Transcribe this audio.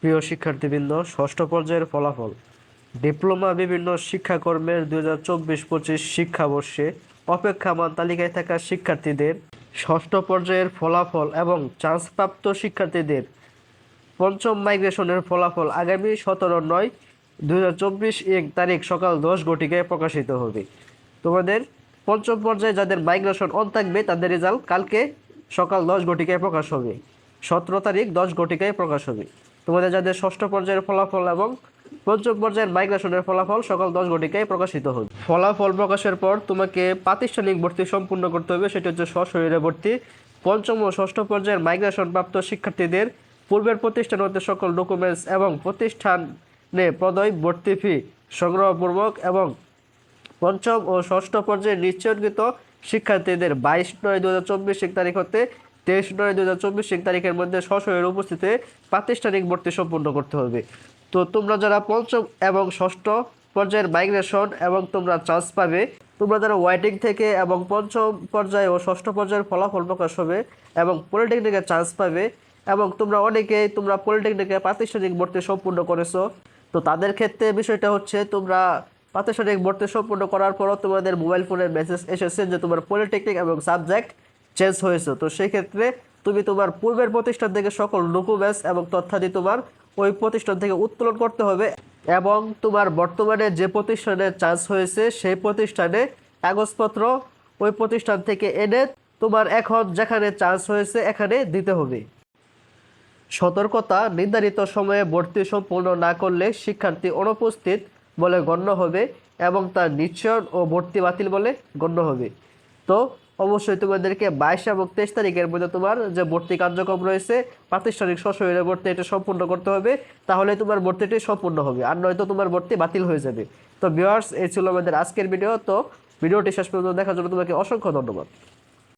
প্রিয় শিক্ষার্থীবৃন্দ, ষষ্ঠ পর্যায়ের ফলাফল। ডিপ্লোমা বিভিন্ন শিক্ষাকর্মের দু হাজার চব্বিশ পঁচিশ শিক্ষাবর্ষে অপেক্ষামান তালিকায় থাকা শিক্ষার্থীদের ষষ্ঠ পর্যায়ের ফলাফল এবং চান্সপ্রাপ্ত শিক্ষার্থীদের পঞ্চম মাইগ্রেশনের ফলাফল আগামী সতেরো নয় দু হাজার চব্বিশ এক তারিখ সকাল দশ ঘটিকায় প্রকাশিত হবে। তোমাদের পঞ্চম পর্যায়ে যাদের মাইগ্রেশন অন থাকবে, তাদের রেজাল্ট কালকে সকাল দশ ঘটিকায় প্রকাশ হবে। সতেরো তারিখ দশ ঘটিকায় প্রকাশ হবে। তোমাদের যাদের ষষ্ঠ পর্যায়ের ফলাফল এবং পঞ্চম পর্যায়ের মাইগ্রেশনের ফলাফল সকাল দশ ঘটিকায় প্রকাশিত হবে ফলাফল প্রকাশের পর তোমাকে প্রাতিষ্ঠানিক ভর্তি সম্পূর্ণ করতে হবে, সেটি হচ্ছে সশরীরে ভর্তি। পঞ্চম ও ষষ্ঠ পর্যায়ের মাইগ্রেশন প্রাপ্ত শিক্ষার্থীদের পূর্বের প্রতিষ্ঠান হতে সকল ডকুমেন্টস এবং প্রতিষ্ঠানে প্রদয় ভর্তি ফি সংগ্রহপূর্বক এবং পঞ্চম ও ষষ্ঠ পর্যায়ে নিশ্চয়কৃত শিক্ষার্থীদের বাইশ নয় দু হাজার চব্বিশ তারিখ হতে তেইশ নয় দু হাজার চব্বিশ তারিখের মধ্যে সশরীর উপস্থিতিতে প্রাতিষ্ঠানিক ভর্তি সম্পূর্ণ করতে হবে। তো তোমরা যারা পঞ্চম এবং ষষ্ঠ পর্যায়ের মাইগ্রেশন এবং তোমরা চান্স পাবে, তোমরা যারা ওয়াইটিং থেকে এবং পঞ্চম পর্যায়ে ও ষষ্ঠ পর্যায়ের ফলাফল প্রকাশ হবে এবং পলিটেকনিকে চান্স পাবে এবং তোমরা অনেকেই তোমরা পলিটেকনিকে প্রাতিষ্ঠানিক ভর্তি সম্পূর্ণ করেছ। তো তাদের ক্ষেত্রে বিষয়টা হচ্ছে তোমরা প্রাতিষ্ঠানিক ভর্তি সম্পূর্ণ করার পরও তোমাদের মোবাইল ফোনের মেসেজ এসেছে যে তোমার পলিটেকনিক এবং সাবজেক্ট চেঞ্জ হয়েছে। তো সেই ক্ষেত্রে তুমি তোমার পূর্বের প্রতিষ্ঠান থেকে সকল ডকুমেন্টস এবং তথ্যাদি তোমার ওই প্রতিষ্ঠান থেকে উত্তোলন করতে হবে এবং তোমার বর্তমানে যে প্রতিষ্ঠানে চান্স হয়েছে, সেই প্রতিষ্ঠানে কাগজপত্র ওই প্রতিষ্ঠান থেকে এনে তোমার এখন যেখানে চান্স হয়েছে, এখানে দিতে হবে। সতর্কতা নির্ধারিত সময়ে ভর্তি সম্পূর্ণ না করলে শিক্ষার্থী অনুপস্থিত বলে গণ্য হবে এবং তার নিশ্চয়ন ও ভর্তি বাতিল বলে গণ্য হবে। তো অবশ্যই তোমাদেরকে বাইশ এবং তেইশ তারিখের মধ্যে তোমার যে ভর্তি কার্যক্রম রয়েছে প্রাতিষ্ঠানিক সশরীরে ভর্তি এটা সম্পূর্ণ করতে হবে। তাহলে তোমার ভর্তিটি সম্পূর্ণ হবে, আর নয়তো তোমার ভর্তি বাতিল হয়ে যাবে। তো ভিওয়ার্স এই ছিল আমাদের আজকের ভিডিও তো ভিডিওটি শেষ পর্যন্ত দেখার জন্য তোমাকে অসংখ্য ধন্যবাদ।